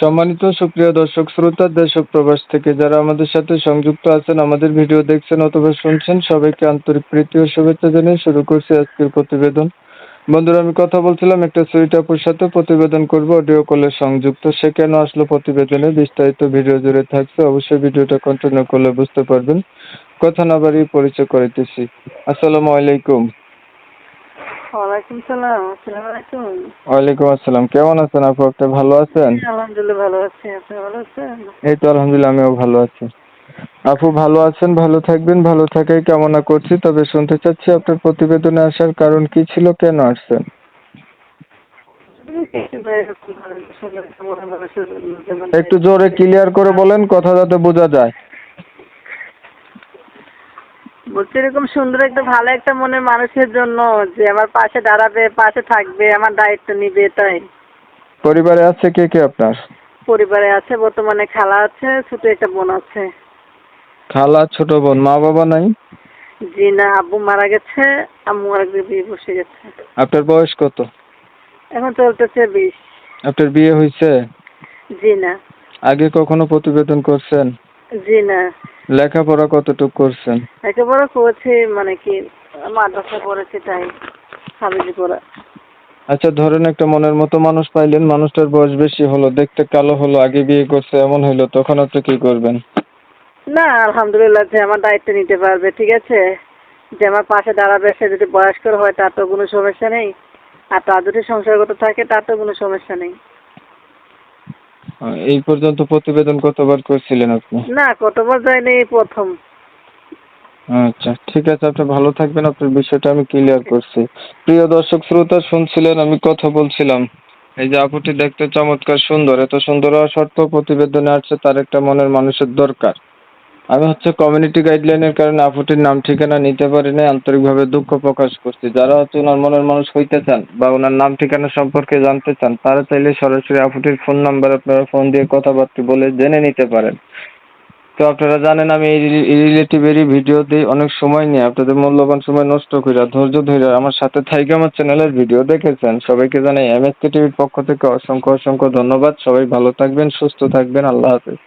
সম্মানিত সুপ্রিয় দর্শক শ্রোতা, দেশ ও প্রবাস থেকে যারা আমাদের সাথে সংযুক্ত আছেন, আমাদের ভিডিও দেখছেন অথবা শুনছেন, সবাইকে আন্তরিক প্রীতি ও শুভেচ্ছা জানিয়ে শুরু করছি আজকের প্রতিবেদন। বন্ধুরা, আমি কথা বলছিলাম একটা সুইট আপুর সাথে প্রতিবেদন করব, অডিও কলে সংযুক্ত। সে কেন আসলো প্রতিবেদনে? বিস্তারিত ভিডিও জুড়ে থাকছে, অবশ্যই ভিডিওটা কন্টিনিউ করলে বুঝতে পারবেন। কথা না বাড়িয়ে পরিচয় করিতেছি আসসালামু আলাইকুম। ওয়ালাইকুম সালাম। আসসালামু আলাইকুম। ওয়ালাইকুম আসসালাম। কেমন আছেন আপু? আপনি ভালো আছেন? আলহামদুলিল্লাহ ভালো আছি। আপনি ভালো আছেন? এই তো আলহামদুলিল্লাহ আমিও ভালো আছি। আপু ভালো আছেন? ভালো থাকবেন ভালো থাকাই কামনা করছি। তবে শুনতে চাচ্ছি আপনার প্রতিবেদনে আসার কারণ কি ছিল কেন আসছেন? একটু জোরে ক্লিয়ার করে বলেন কথা যাতে বোঝা যায়। বলছি এরকম সুন্দর একটা ভালো একটা মনের মানুষের জন্য যে আমার পাশে দাঁড়াবে পাশে থাকবে আমার দায়িত্ব নিবে তাই পরিবারে আছে কে কে আপনার? পরিবারে আছে বর্তমানে খালা আছে ছোট একটা বোন আছে। খালা ছোট বোন মা বাবা নাই? জি না আব্বু মারা গেছে আম্মু আর বিয়ে বসে গেছে। আপনার বয়স কত? এখন চলতেছে বিশ। আপনার বিয়ে হয়েছে জি না। আগে কখনো প্রতিবেদন করছেন? জি না। লেখাপড়া কতটুকু করছেন? একেবারে করেছি মানে কি মাদ্রাসা পড়েছি তাই হাবিজি পড়া। আচ্ছা ধরেন একটা মনের মতো মানুষ পাইলেন মানুষটার বয়স বেশি হলো দেখতে কালো হলো আগে বিয়ে করছে এমন হইল তখন আপনি কি করবেন? না আলহামদুলিল্লাহ যে আমার দায়িত্ব নিতে পারবে ঠিক আছে? যে আমার পাশে দাঁড়াবে সে যদি বয়স্কর হয় তার তো কোনো সমস্যা নেই। আর তার যদি সংসারগত থাকে তার তো কোনো সমস্যা নেই। এই পর্যন্ত প্রতিবেদন কতবার করছিলেন আপনি? না কতবার যায়নি এই প্রথম। আচ্ছা ঠিক আছে আপনি ভালো থাকবেন আপনার বিষয়টা আমি ক্লিয়ার করছি। প্রিয় দর্শক শ্রোতা শুনছিলেন আমি কথা বলছিলাম। এই যে আপুটি দেখতে চমৎকার সুন্দর এত সুন্দর হওয়া সত্ত্বেও প্রতিবেদনে আসছে তার একটা মনের মানুষের দরকার। আমি হচ্ছে কমিউনিটি গাইডলাইনের কারণে আপুটির নাম ঠিকানা নিতে পারি না আন্তরিকভাবে দুঃখ প্রকাশ করছি। যারা হচ্ছে ওনার মনের মানুষ হইতে চান বা ওনার নাম ঠিকানা সম্পর্কে জানতে চান, তারা চাইলে সরাসরি আপুটির ফোন নাম্বার আপনারা ফোন দিয়ে কথাবার্তা বলে জেনে নিতে পারেন। তো আপনারা জানেন, আমি এই রিলেটিভেরই ভিডিও দিই, অনেক সময় নিয়ে আপনাদের মূল্যবান সময় নষ্ট করে ধৈর্য ধরে আমার সাথে থাইকে আমার চ্যানেলের ভিডিও দেখেছেন। সবাইকে জানাই এমএসকে টিভির পক্ষ থেকে অসংখ্য অসংখ্য ধন্যবাদ। সবাই ভালো থাকবেন, সুস্থ থাকবেন। আল্লাহ হাফেজ।